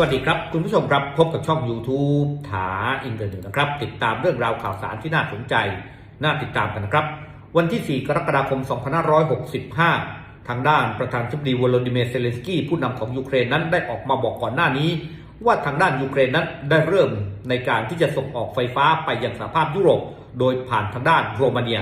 สวัสดีครับ คุณผู้ชมครับพบกับช่อง YouTube ถาอินเตอร์เน็ตนะครับ ติดตามเรื่องราวข่าวสารที่น่าสนใจ น่าติดตามกันนะครับ วันที่ 4 กรกฎาคม 2565 ทางด้านประธานาธิบดีวโลดิเมียร์เซเลนสกี้ผู้นำของยูเครนนั้นได้ออกมาบอกก่อนหน้านี้ ว่าทางด้านยูเครนนั้นได้เริ่มในการที่จะส่งออกไฟฟ้าไปยังสหภาพยุโรป โดยผ่านทางด้านโรมาเนีย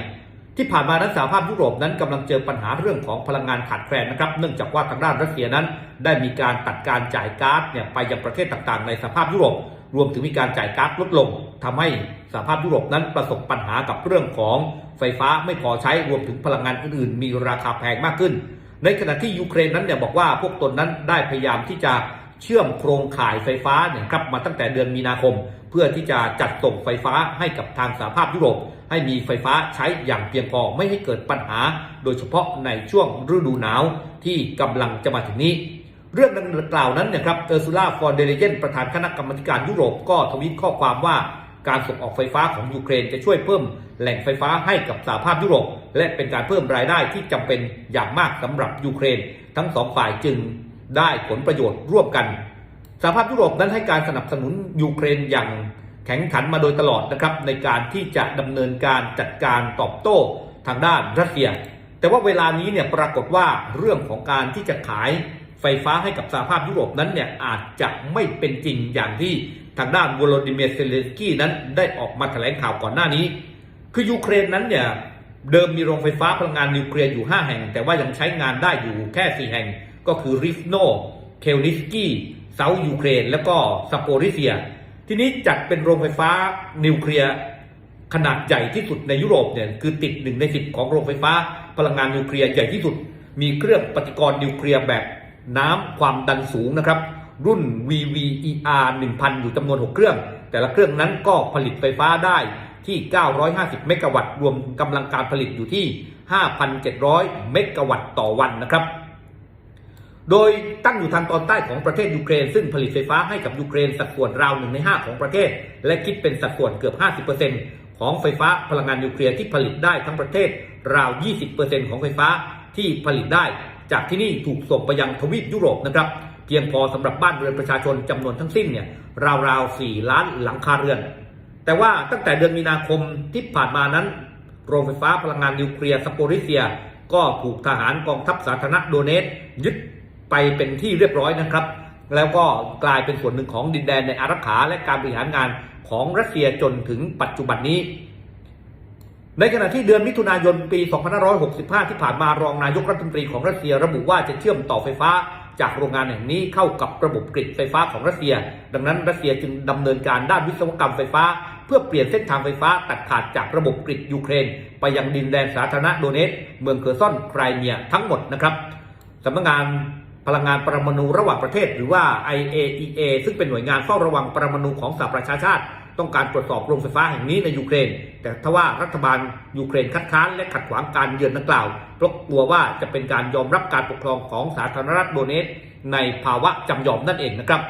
ที่ผ่านมานั้นสหภาพยุโรปนั้นกำลังเจอปัญหาเรื่องของพลังงานขาดแคลนนะครับ เนื่องจากว่าทางด้านรัสเซียนั้น ได้มีการตัดการจ่ายก๊าซเนี่ยไปยังประเทศต่างๆ ในสหภาพยุโรป รวมถึงมีการจ่ายก๊าซลดลงทำให้สหภาพยุโรปนั้นประสบปัญหากับเรื่องของไฟฟ้าไม่พอใช้รวมถึงพลังงานอื่นๆ มีราคาแพงมากขึ้น ในขณะที่ยูเครนนั้นเนี่ยบอกว่าพวกตนนั้นได้พยายามที่จะ เชื่อมโครงข่ายไฟฟ้าเนี่ยครับมาตั้งแต่เดือนมีนาคม เพื่อที่จะจัดส่งไฟฟ้าให้กับทางสหภาพยุโรป ให้มีไฟฟ้าใช้อย่างเพียงพอไม่ให้เกิดปัญหา โดยเฉพาะในช่วงฤดูหนาวที่กำลังจะมาถึงนี้ เรื่องดังกล่าวนั้นเนี่ยครับเออร์ซูล่าฟอนเดเลเยนประธานคณะกรรมการยุโรปก็ทวีตข้อความว่าการส่งออกไฟฟ้าของยูเครนจะช่วยเพิ่มแหล่งไฟฟ้าให้กับสหภาพยุโรป และเป็นการเพิ่มรายได้ที่จำเป็นอย่างมากสำหรับยูเครน ทั้งสองฝ่ายจึง ได้ผลประโยชน์ร่วมกันสหภาพยุโรปนั้นให้การสนับสนุนยูเครนอย่างแข็งขันมาโดยตลอดนะครับในการที่จะดำเนินการจัดการตอบโต้ทางด้านรัสเซีย แต่ว่าเวลานี้เนี่ยปรากฏว่าเรื่องของการที่จะขายไฟฟ้าให้กับสหภาพยุโรปนั้นเนี่ยอาจจะไม่เป็นจริงอย่างที่ทางด้านวโลดิเมียร์เซเลนสกี้นั้นได้ออกมาแถลงข่าวก่อนหน้านี้ คือยูเครนนั้นเนี่ยเดิมมีโรงไฟฟ้าพลังงานนิวเคลียร์อยู่ 5 แห่ง แต่ว่ายังใช้งานได้อยู่แค่ 4 แห่ง ก็คือริฟโนเคลนิสกี้เซาท์ยูเครน แล้วก็ซาโปริเซีย ทีนี้จัดเป็นโรงไฟฟ้านิวเคลียร์ขนาดใหญ่ที่สุดในยุโรปเนี่ยคือติด1ใน10ของโรงไฟฟ้าพลังงานนิวเคลียร์ใหญ่ที่สุด มีเครื่องปฏิกรณ์นิวเคลียร์แบบน้ำความดันสูงนะครับ รุ่น VVER 1000 อยู่จำนวน 6 เครื่อง แต่ละเครื่องนั้นก็ผลิตไฟฟ้าได้ที่ 950 เมกะวัตต์ รวมกำลังการผลิตอยู่ที่ 5,700 เมกะวัตต์ต่อวันนะครับ โดยตั้งอยู่ทางตอนใต้ของประเทศยูเครน ซึ่งผลิตไฟฟ้าให้กับยูเครนสัดส่วนราวหนึ่งใน 5 ของประเทศ และคิดเป็นสัดส่วนเกือบ 50%ของไฟฟ้าพลังงานนิวเคลียร์ที่ผลิตได้ทั้งประเทศราว 20%ของไฟฟ้าที่ผลิตได้ จากที่นี่ถูกส่งไปยังทวีปยุโรปนะครับเพียงพอสำหรับบ้านเรือนประชาชนจำนวนทั้งสิ้นเนี่ยราวๆ 4 ล้านหลังคาเรือน แต่ว่าตั้งแต่เดือนมีนาคมที่ผ่านมานั้นโรงไฟฟ้าพลังงานนิวเคลียร์ซาโปริเซีย ก็ถูกทหารกองทัพสาธารณะโดเนตยึด ไปเป็นที่เรียบร้อยนะครับ แล้วก็กลายเป็นส่วนหนึ่งของดินแดนในอารักขาและการบริหารงานของรัสเซียจนถึงปัจจุบันนี้ ในขณะที่เดือนมิถุนายนปี 2565 ที่ผ่านมารองนายกรัฐมนตรีของรัสเซียระบุว่าจะเชื่อมต่อไฟฟ้าจากโรงงานแห่งนี้เข้ากับระบบกริดไฟฟ้าของรัสเซีย ดังนั้นรัสเซียจึงดำเนินการด้านวิศวกรรมไฟฟ้า เพื่อเปลี่ยนเส้นทางไฟฟ้าตัดขาดจากระบบกริดยูเครน ไปยังดินแดนสาธารณะโดเนตเมืองเคอร์ซอนไครเมียทั้งหมดนะครับสำนักงาน พลังงานปรมาณูระหว่างประเทศ หรือว่า IAEA ซึ่งเป็นหน่วยงานเฝ้าระวังปรมาณูของสหประชาชาติ ต้องการตรวจสอบโรงไฟฟ้าแห่งนี้ในยูเครน แต่ทว่ารัฐบาลยูเครนคัดค้านและขัดขวางการเยือนดังกล่าวเพราะกลัวว่าจะเป็นการยอมรับการปกครองของสาธารณรัฐโดเนตในภาวะจำยอมนั่นเองนะครับ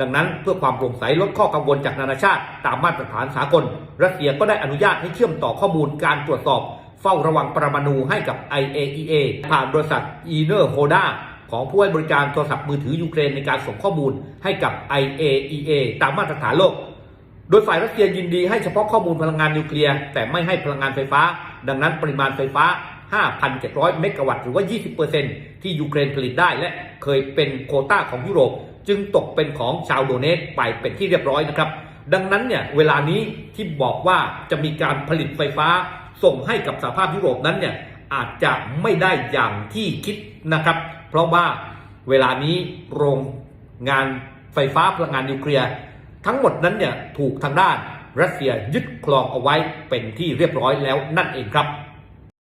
ดังนั้นเพื่อความโปร่งใสลดข้อกังวลจากนานาชาติ ตามมาตรฐานสากล รัสเซียก็ได้อนุญาตให้เชื่อมต่อข้อมูลการตรวจสอบ เฝ้าระวังปรมาณูให้กับ IAEA ผ่านบริษัท e n e r h o d a ของผู้ให้บริการโทรศัพท์มือถือยูเครนในการส่งข้อมูลให้กับ IAEA ตามมาตรฐานโลก โดยฝ่ายรัสเซียยินดีให้เฉพาะข้อมูลพลังงานนิวเคลียร์แต่ไม่ให้พลังงานไฟฟ้า ดังนั้นปริมาณไฟฟ้า 5,700 เมกะวัตต์หรือว่า 20%ที่ยูเครนผลิตได้และเคยเป็นโคต้าของยุโรป จึงตกเป็นของชาวโดเนตไปเป็นที่เรียบร้อยนะครับ ดังนั้นเนี่ยเวลานี้ที่บอกว่าจะมีการผลิตไฟฟ้า ส่งให้กับสหภาพยุโรปนั้นเนี่ยอาจจะไม่ได้อย่างที่คิดนะครับ เพราะว่าเวลานี้โรงงานไฟฟ้าพลังงานนิวเคลียร์ทั้งหมดนั้นเนี่ยถูกทางด้านรัสเซียยึดครองเอาไว้เป็นที่เรียบร้อยแล้วนั่นเองครับ